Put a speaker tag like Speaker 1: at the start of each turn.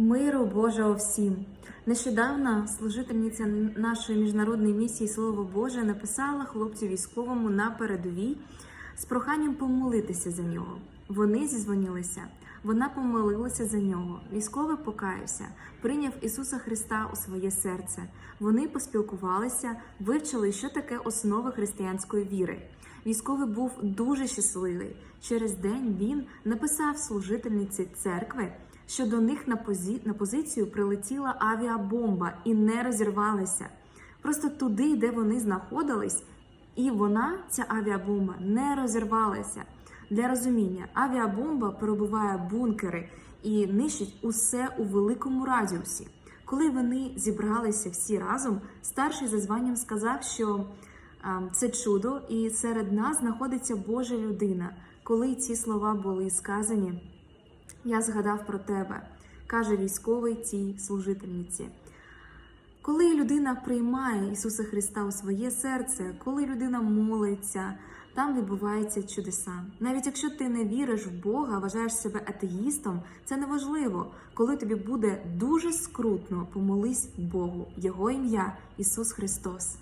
Speaker 1: Миру Божого всім. Нещодавно служительниця нашої міжнародної місії Слово Боже написала хлопцю військовому на передовій з проханням помолитися за нього. Вони зізвонилися. Вона помолилася за нього. Військовий покаявся, прийняв Ісуса Христа у своє серце. Вони поспілкувалися, вивчили, що таке основи християнської віри. Військовий був дуже щасливий. Через день він написав служительниці церкви, що до них на, позі... на позицію прилетіла авіабомба і не розірвалася. Просто туди, де вони знаходились, і вона, ця авіабомба, не розірвалася. Для розуміння, авіабомба перебуває бункери і нищить усе у великому радіусі. Коли вони зібралися всі разом, старший за званням сказав, що а, це чудо, і серед нас знаходиться Божа людина. Коли ці слова були сказані, я згадав про тебе, каже військовий цій служительниці. Коли людина приймає Ісуса Христа у своє серце, коли людина молиться, там відбуваються чудеса. Навіть якщо ти не віриш в Бога, вважаєш себе атеїстом, це не важливо. Коли тобі буде дуже скрутно, помолись Богу, Його ім'я Ісус Христос.